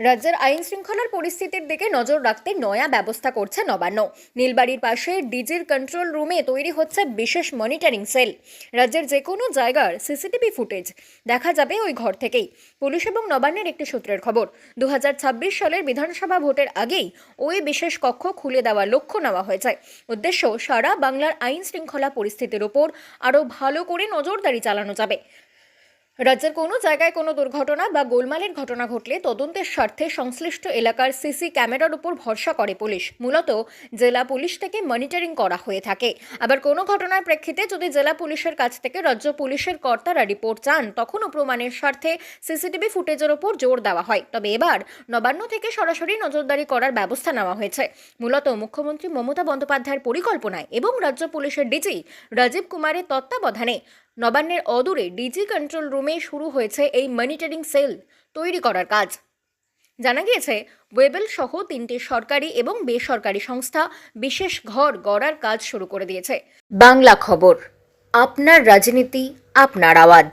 রাজ্যের আইন শৃঙ্খলার পরিস্থিতির দিকে নজর রাখতে নয়া ব্যবস্থা করছে নবান্ন। নীলবাড়ির পাশে ডিজির কন্ট্রোল রুমে তৈরি হচ্ছে বিশেষ মনিটরিং সেল। রাজ্যের যে কোনো জায়গার সিসিটিভি ফুটেজ দেখা যাবে ওই ঘর থেকেই। পুলিশ এবং নবান্নের একটি সূত্রের খবর দু হাজার ছাব্বিশ সালের বিধানসভা ভোটের আগেই ওই বিশেষ কক্ষ খুলে দেওয়ার লক্ষ্য নেওয়া হয়েছে। উদ্দেশ্য, সারা বাংলার আইন শৃঙ্খলা পরিস্থিতির ওপর আরও ভালো করে নজরদারি চালানো যাবে। রাজ্যের কোনো জায়গায় কোনো দুর্ঘটনা বা গোলমালের ঘটনা ঘটলে তদন্তের স্বার্থে সংশ্লিষ্ট এলাকার সিসি ক্যামেরার উপর ভরসা করে পুলিশ। মূলত জেলা পুলিশ থেকে মনিটরিং করা হয়ে থাকে। আবার কোনো ঘটনার প্রেক্ষিতে যদি জেলা পুলিশের কাছ থেকে রাজ্য পুলিশের কর্তারা রিপোর্ট চান, তখনও প্রমাণের স্বার্থে সিসিটিভি ফুটেজের ওপর জোর দেওয়া হয়। তবে এবার নবান্ন থেকে সরাসরি নজরদারি করার ব্যবস্থা নেওয়া হয়েছে। মূলত মুখ্যমন্ত্রী মমতা বন্দ্যোপাধ্যায়ের পরিকল্পনায় এবং রাজ্য পুলিশের ডিজি রাজীব কুমারের তত্ত্বাবধানে নবান্নের অদূরে ডিজি কন্ট্রোল রুমে শুরু হয়েছে এই মনিটরিং সেল তৈরি করার কাজ। জানা গিয়েছে ওয়েবেল সহ তিনটি সরকারি এবং বেসরকারি সংস্থা বিশেষ ঘর গড়ার কাজ শুরু করে দিয়েছে। বাংলা খবর, আপনার রাজনীতি, আপনার আওয়াজ।